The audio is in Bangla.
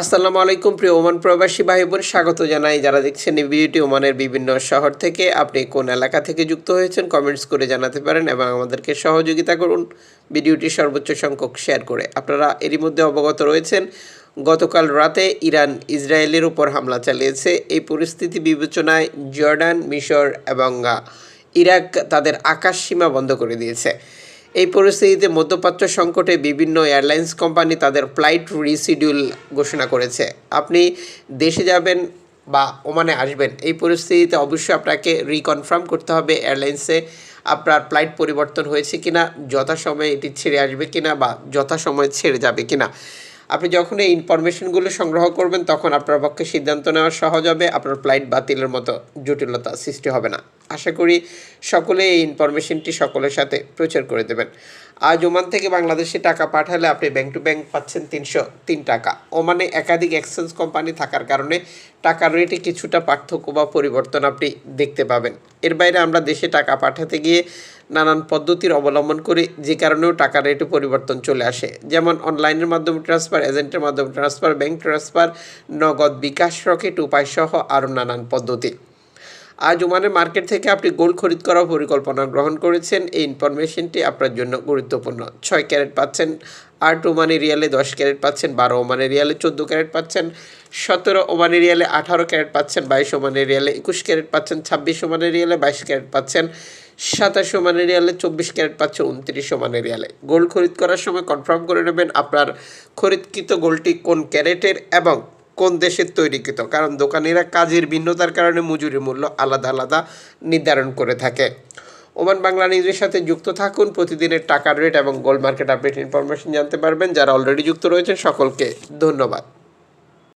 আসসালামু আলাইকুম প্রিয় ওমান প্রবাসী ভাই বোন স্বাগত জানাই। যারা দেখছেন এই ভিডিওটি ওমানের বিভিন্ন শহর থেকে, আপনি কোন এলাকা থেকে যুক্ত হয়েছেন কমেন্টস করে জানাতে পারেন এবং আমাদেরকে সহযোগিতা করুন ভিডিওটি সর্বোচ্চ সংখ্যক শেয়ার করে। আপনারা এরই মধ্যে অবগত রয়েছেন, গতকাল রাতে ইরান ইসরায়েলের উপর হামলা চালিয়েছে। এই পরিস্থিতি বিবেচনায় জর্ডান, মিশর এবং ইরাক তাদের আকাশ সীমা বন্ধ করে দিয়েছে। এই পরিস্থিতিতে মধ্যপ্রাচ্য সংকটে বিভিন্ন এয়ারলাইন্স কোম্পানি তাদের ফ্লাইট রিশিডিউল ঘোষণা করেছে। আপনি দেশে যাবেন বা ওমানে আসবেন, এই পরিস্থিতিতে অবশ্যই আপনাকে রিকনফার্ম করতে হবে এয়ারলাইন্সে আপনার ফ্লাইট পরিবর্তন হয়েছে কিনা, যথাসময়ে এটি ছেড়ে আসবে কিনা বা যথাসময়ে ছেড়ে যাবে কিনা। আপনি যখন এই ইনফরমেশনগুলো সংগ্রহ করবেন, তখন আপনার পক্ষে সিদ্ধান্ত নেওয়া সহজ হবে, আপনার ফ্লাইট বাতিলের মতো। জটিলতা সৃষ্টি হবে না। আশা করি সকলে এই ইনফরমেশনটি সকলের সাথে প্রচার করে দেবেন। আজ ওমান থেকে বাংলাদেশে টাকা পাঠালে আপনি ব্যাংক টু ব্যাংক পাচ্ছেন তিনশো তিন টাকা। ওমানে একাধিক এক্সচেঞ্জ কোম্পানি থাকার কারণে টাকার রেটে কিছুটা পার্থক্য বা পরিবর্তন আপনি দেখতে পাবেন। এর বাইরে আমরা দেশে টাকা পাঠাতে গিয়ে নানান পদ্ধতির অবলম্বন করি, যে কারণেও টাকার রেটে পরিবর্তন চলে আসে। যেমন অনলাইনের মাধ্যমে ট্রান্সফার এজেন্টের মাধ্যমে ট্রান্সফার ব্যাংক ট্রান্সফার নগদ বিকাশ রকেট উপায় সহ আরও নানান পদ্ধতি। আজ ওমানের মার্কেট থেকে আপনি গোল্ড খরিদ করার পরিকল্পনা গ্রহণ করেছেন। এই ইনফরমেশনটি আপনার জন্য গুরুত্বপূর্ণ। ছয় ক্যারেট পাচ্ছেন আট ওমানি রিয়ালে, দশ ক্যারেট পাচ্ছেন বারো ওমানি রিয়ালে, চোদ্দ ক্যারেট পাচ্ছেন সতেরো ওমানি রিয়ালে, আঠারো ক্যারেট পাচ্ছেন বাইশ ওমানি রিয়ালে, একুশ ক্যারেট পাচ্ছেন ছাব্বিশ ওমানি রিয়ালে, বাইশ ক্যারেট পাচ্ছেন সাতাশ ওমানি রিয়ালে, চব্বিশ ক্যারেট পাচ্ছেন উনত্রিশ ওমানি রিয়ালে। গোল্ড খরিদ করার সময় কনফার্ম করে নেবেন আপনার খরিদকৃত গোল্ডটি কোন ক্যারেটের এবং কোন দেশের তৈরিকৃত? কারণ দোকানিরা কাজের ভিন্নতার কারণে মজুরি মূল্য আলাদা আলাদা নির্ধারণ করে থাকে। ওমান বাংলা নিউজের সাথে যুক্ত থাকুন। প্রতিদিনের টাকার রেট এবং গোল্ড মার্কেট আপডেট ইনফরমেশন জানতে পারবেন। যারা অলরেডি যুক্ত রয়েছেন, সকলকে ধন্যবাদ।